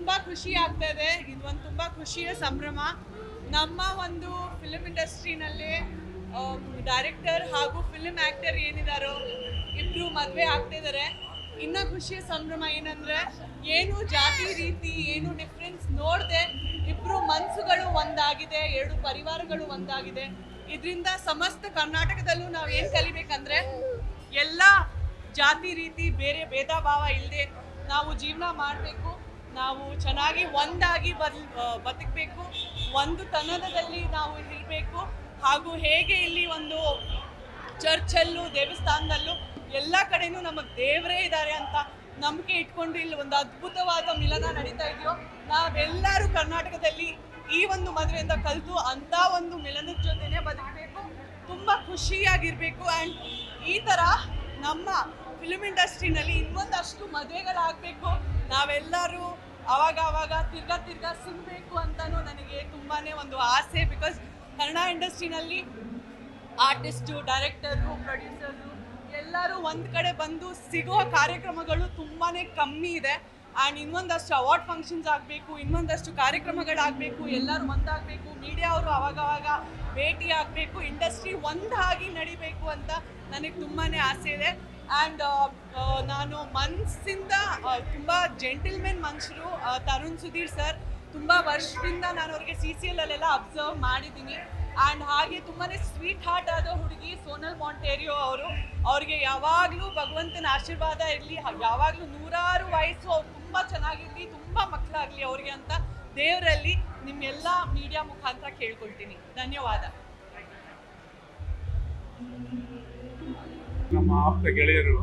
ತುಂಬಾ ಖುಷಿ ಆಗ್ತಾ ಇದೆ. ಇದು ಒಂದು ತುಂಬಾ ಖುಷಿಯ ಸಂಭ್ರಮ. ನಮ್ಮ ಒಂದು ಫಿಲ್ಮ್ ಇಂಡಸ್ಟ್ರಿನಲ್ಲಿ ಡೈರೆಕ್ಟರ್ ಹಾಗೂ ಫಿಲ್ಮ್ ಆಕ್ಟರ್ ಏನಿದಾರೋ ಇಬ್ರು ಮದುವೆ ಆಗ್ತಿದ್ದಾರೆ ಇನ್ನ ಖುಷಿಯ ಸಂಭ್ರಮ ಏನಂದ್ರೆ, ಏನು ಜಾತಿ ರೀತಿ, ಏನು ಡಿಫ್ರೆನ್ಸ್ ನೋಡದೆ ಇಬ್ರು ಮನ್ಸುಗಳು ಒಂದಾಗಿದೆ, ಎರಡು ಪರಿವಾರಗಳು ಒಂದಾಗಿದೆ. ಇದರಿಂದ ಸಮಸ್ತ ಕರ್ನಾಟಕದಲ್ಲೂ ನಾವು ಏನು ಕಲಿಬೇಕಂದ್ರೆ, ಎಲ್ಲ ಜಾತಿ ರೀತಿ ಬೇರೆ ಭೇದ ಭಾವ ಇಲ್ಲದೆ ನಾವು ಜೀವನ ಮಾಡಬೇಕು. ನಾವು ಚೆನ್ನಾಗಿ ಒಂದಾಗಿ ಬದ್ ಬದುಕಬೇಕು. ಒಂದು ತನದಲ್ಲಿ ನಾವು ಇರಬೇಕು. ಹಾಗೂ ಹೇಗೆ ಇಲ್ಲಿ ಒಂದು ಚರ್ಚಲ್ಲೂ, ದೇವಸ್ಥಾನದಲ್ಲೂ ಎಲ್ಲ ಕಡೆನೂ ನಮಗೆ ದೇವರೇ ಇದ್ದಾರೆ ಅಂತ ನಂಬಿಕೆ ಇಟ್ಕೊಂಡು ಇಲ್ಲಿ ಒಂದು ಅದ್ಭುತವಾದ ಮಿಲನ ನಡೀತಾ ಇದೆಯೋ, ನಾವೆಲ್ಲರೂ ಕರ್ನಾಟಕದಲ್ಲಿ ಈ ಒಂದು ಮದುವೆಯಿಂದ ಕಲಿತು ಅಂಥ ಒಂದು ಮಿಲನದ ಜೊತೆನೆ ಬದುಕಬೇಕು. ತುಂಬ ಖುಷಿಯಾಗಿರಬೇಕು. ಆ್ಯಂಡ್ ಈ ಥರ ನಮ್ಮ ಫಿಲ್ಮ್ ಇಂಡಸ್ಟ್ರಿನಲ್ಲಿ ಇನ್ನೊಂದಷ್ಟು ಮದುವೆಗಳಾಗಬೇಕು. ನಾವೆಲ್ಲರೂ ಅವಾಗ ಅವಾಗ ತಿರ್ಗಾ ತಿರ್ಗಾ ಸಿಗಬೇಕು ಅಂತಲೂ ನನಗೆ ತುಂಬಾ ಒಂದು ಆಸೆ ಬಿಕಾಸ್ ಕನ್ನಡ ಇಂಡಸ್ಟ್ರಿನಲ್ಲಿ ಆರ್ಟಿಸ್ಟು ಡೈರೆಕ್ಟರು ಪ್ರೊಡ್ಯೂಸರು ಎಲ್ಲರೂ ಒಂದು ಕಡೆ ಬಂದು ಸಿಗುವ ಕಾರ್ಯಕ್ರಮಗಳು ತುಂಬಾ ಕಮ್ಮಿ ಇದೆ. ಆ್ಯಂಡ್ ಇನ್ನೊಂದಷ್ಟು ಅವಾರ್ಡ್ ಫಂಕ್ಷನ್ಸ್ ಆಗಬೇಕು, ಇನ್ನೊಂದಷ್ಟು ಕಾರ್ಯಕ್ರಮಗಳಾಗಬೇಕು, ಎಲ್ಲರೂ ಒಂದಾಗಬೇಕು ಮೀಡಿಯಾ ಅವರು ಅವಾಗವಾಗ ಭೇಟಿ ಆಗಬೇಕು ಇಂಡಸ್ಟ್ರಿ ಒಂದಾಗಿ ನಡಿಬೇಕು ಅಂತ ನನಗೆ ತುಂಬಾ ಆಸೆ ಇದೆ. ಆ್ಯಂಡ್ ನಾನು ಮನಸ್ಸಿಂದ ತುಂಬ ಜೆಂಟಲ್ಮೆನ್ ಮನುಷ್ಯರು ತರುಣ್ ಸುಧೀರ್ ಸರ್, ತುಂಬ ವರ್ಷದಿಂದ ನಾನು ಅವ್ರಿಗೆ ಸಿ ಸಿ ಎಲ್ ಅಲ್ಲೆಲ್ಲ ಅಬ್ಸರ್ವ್ ಮಾಡಿದ್ದೀನಿ. ಆ್ಯಂಡ್ ಹಾಗೆ ತುಂಬಾ ಸ್ವೀಟ್ ಹಾರ್ಟ್ ಆದ ಹುಡುಗಿ ಸೋನಲ್ ಮಾಂಟೇರಿಯೋ ಅವರು. ಅವ್ರಿಗೆ ಯಾವಾಗಲೂ ಭಗವಂತನ ಆಶೀರ್ವಾದ ಇರಲಿ ಯಾವಾಗಲೂ ನೂರಾರು ವಯಸ್ಸು ಅವ್ರು ತುಂಬ ಚೆನ್ನಾಗಿರಲಿ, ತುಂಬ ಮಕ್ಕಳಾಗಲಿ ಅವ್ರಿಗೆ ಅಂತ ದೇವರಲ್ಲಿ ನಿಮ್ಮೆಲ್ಲ ಮೀಡಿಯಾ ಮುಖಾಂತರ ಕೇಳ್ಕೊಳ್ತೀನಿ. ಧನ್ಯವಾದ. ನಮ್ಮ ಆಪ್ತ ಗೆಳೆಯರು,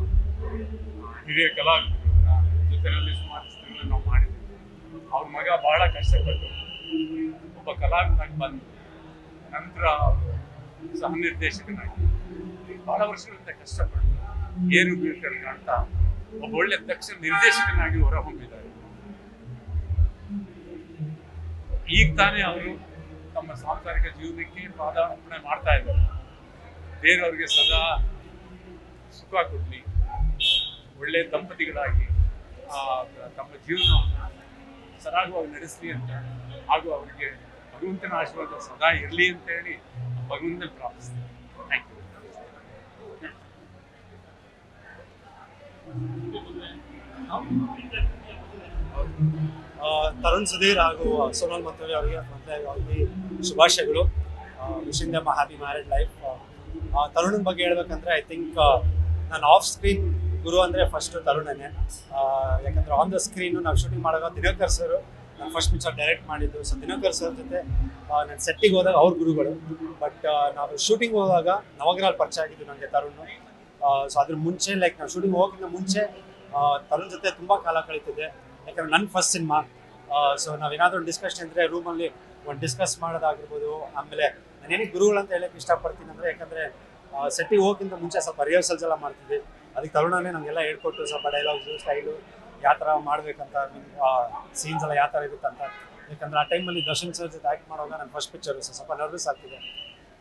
ಹಿರಿಯ ಕಲಾವಿದರು ಜೊತೆಯಲ್ಲಿ ಸುಮಾರು ಚಿತ್ರಗಳನ್ನು ನಾವು ಮಾಡಿದ್ದೀವಿ ಅವ್ರ ಮಗ ಬಹಳ ಕಷ್ಟಪಟ್ಟು ಒಬ್ಬ ಕಲಾವಿದನಾಗಿ ಬಂದು ನಂತರ ಸಹ ನಿರ್ದೇಶಕನಾಗಿ ಬಹಳ ವರ್ಷಗಳಿಂದ ಕಷ್ಟಪಟ್ಟು ಏನು ಬೀಳ್ತಾರೆ ಕಾಣ್ತಾ ಒಬ್ಬ ಒಳ್ಳೆ ದಕ್ಷ ನಿರ್ದೇಶಕನಾಗಿ ಹೊರಹೊಮ್ಮಿದ್ದಾರೆ. ಈಗ ತಾನೇ ಅವರು ತಮ್ಮ ಸಾಂಸಾರಿಕ ಜೀವನಕ್ಕೆ ಪಾದಾರ್ಪಣೆ ಮಾಡ್ತಾ ಇದ್ದಾರೆ. ಬೇರೆಯವ್ರಿಗೆ ಸದಾ ಸುಖ ಒಳ್ಳೆ ದಂಪತಿಗಳಾಗಿ ತಮ್ಮ ಜೀವನವನ್ನು ಸರಾಗವಾಗಿ ನಡೆಸಲಿ ಅಂತ ಹಾಗೂ ಅವರಿಗೆ ಭಗವಂತನ ಆಶೀರ್ವಾದ ಸದಾ ಇರಲಿ ಅಂತ ಹೇಳಿ ಭಗವಂತನ ಪ್ರಾರ್ಥಿಸ್ತೀನಿ. ಥ್ಯಾಂಕ್ ಯು ತರುಣ್ ಸುಧೀರ್ ಹಾಗೂ ಸೋನಲ್ ಮಂತ್ರಿ ಅವರಿಗೆ ಮೊದಲೇ ಶುಭಾಶಯಗಳು. Wishing the happy married life ತರುಣನ್ ಬಗ್ಗೆ ಹೇಳ್ಬೇಕಂದ್ರೆ ಐ ಥಿಂಕ್ ನಾನು ಆಫ್ ಸ್ಕ್ರೀನ್ ಗುರು ಅಂದರೆ ಫಸ್ಟ್ ತರುಣನೇ. ಯಾಕಂದರೆ ಆನ್ ದ ಸ್ಕ್ರೀನು ನಾವು ಶೂಟಿಂಗ್ ಮಾಡೋದು ದಿನಕರ್ ಸರ್ ನಾನು ಫಸ್ಟ್ ಪಿಕ್ಚರ್ ಡೈರೆಕ್ಟ್ ಮಾಡಿದ್ದು. ಸೊ ದಿನಕರ್ ಸರ್ ಜೊತೆ ನಾನು ಸೆಟ್ಟಿಗೆ ಹೋದಾಗ ಅವ್ರ ಗುರುಗಳು. ಬಟ್ ನಾವು ಶೂಟಿಂಗ್ ಹೋದಾಗ ನವಗ್ರಹಲ್ ಪರಿಚಯ ಆಗಿದ್ದು ನನಗೆ ತರುಣ್. ಸೊ ಅದ್ರ ಮುಂಚೆ ಲೈಕ್ ನಾವು ಶೂಟಿಂಗ್ ಹೋಗೋಕ್ಕಿಂತ ಮುಂಚೆ ತರುಣ್ ಜೊತೆ ತುಂಬ ಕಾಲ ಕಳೀತಿದೆ ಯಾಕಂದರೆ ನನ್ನ ಫಸ್ಟ್ ಸಿನಿಮಾ ಸೊ ನಾವೇನಾದರೂ ಒಂದು ಡಿಸ್ಕಷನ್ ಅಂದರೆ ರೂಮಲ್ಲಿ ಒಂದು ಡಿಸ್ಕಸ್ ಮಾಡೋದಾಗಿರ್ಬೋದು. ಆಮೇಲೆ ನಾನೇನಿಗೆ ಗುರುಗಳು ಅಂತ ಹೇಳಕ್ಕೆ ಇಷ್ಟಪಡ್ತೀನಿ ಅಂದರೆ, ಯಾಕಂದರೆ ಸೆಟ್ಟಿಗೆ ಹೋಗೋಕ್ಕಿಂತ ಮುಂಚೆ ಸ್ವಲ್ಪ ರಿಹರ್ಸಲ್ಸ್ ಎಲ್ಲ ಮಾಡ್ತಿದ್ವಿ ಅದಕ್ಕೆ ತರುಣನೇ ನಮಗೆಲ್ಲ ಹೇಳ್ಕೊಟ್ಟು ಸ್ವಲ್ಪ ಡೈಲಾಗ್ಸು ಸ್ಟೈಲು ಯಾವ ಥರ ಮಾಡಬೇಕಂತ ಸೀನ್ಸ್ ಎಲ್ಲ ಯಾವ ಥರ ಇರುತ್ತಂತ. ಯಾಕಂದ್ರೆ ಆ ಟೈಮಲ್ಲಿ ದರ್ಶನ್ ಸರ್ ಜೊತೆ ಆ್ಯಕ್ಟ್ ಮಾಡುವಾಗ ನನ್ನ ಫಸ್ಟ್ ಪಿಕ್ಚರ್ ಸ್ವಲ್ಪ ನರ್ವಸ್ ಆಗ್ತಿದೆ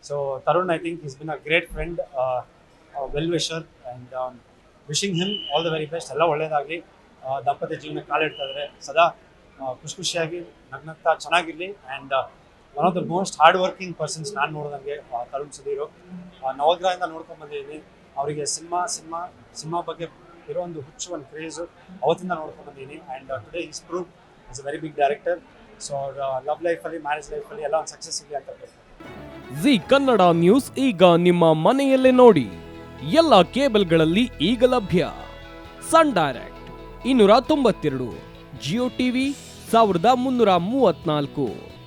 so Tarun I think is been a great friend well wisher and wishing him all the very best ಎಲ್ಲ ಒಳ್ಳೇದಾಗಲಿ. ದಂಪತಿ ಜೀವನ ಕಾಲಿಡ್ತಾ ಇದ್ದಾರೆ ಸದಾ ಖುಷಿ ಖುಷಿಯಾಗಿ ನಗ್ನಗ್ತಾ ಚೆನ್ನಾಗಿರಲಿ and one of the most hard working persons ನಾನು ನೋಡಿದಂಗೆ ತರುಣ್ ಸುಧೀರು. ನವಗ್ರಹದಿಂದ ನೋಡ್ಕೊಂಡ್ ಬಂದಿದ್ದೀನಿ. ಅವರಿಗೆ ಸಿನಿಮಾ ಸಿನಿಮಾ ಸಿನಿಮಾ ಬಗ್ಗೆ ಇರೋ ಒಂದು ಹುಚ್ಚು, ಒಂದು ಕ್ರೇಜು ಅವತ್ತಿಂದ ನೋಡ್ಕೊಂಡ್ ಬಂದಿದ್ದೀನಿ. And today is prove is a very big director so ಅವ್ರ ಲವ್ ಲೈಫಲ್ಲಿ ಮ್ಯಾರೇಜ್ ಲೈಫಲ್ಲಿ ಎಲ್ಲ ಒಂದು ಸಕ್ಸಸ್ ಇರಲಿ ಅಂತ ಹೇಳ್ತಾರೆ ಜಿ ಕನ್ನಡ ನ್ಯೂಸ್ ಈಗ ನಿಮ್ಮ ಮನೆಯಲ್ಲೇ ನೋಡಿ. ಎಲ್ಲ ಕೇಬಲ್ಗಳಲ್ಲಿ ಈಗ ಲಭ್ಯ. ಸನ್ ಡೈರೆಕ್ಟ್ ಇನ್ನೂರ ತೊಂಬತ್ತೆರಡು, ಜಿಯೋ ಟಿವಿ ಸಾವಿರದ ಮುನ್ನೂರ ಮೂವತ್ನಾಲ್ಕು.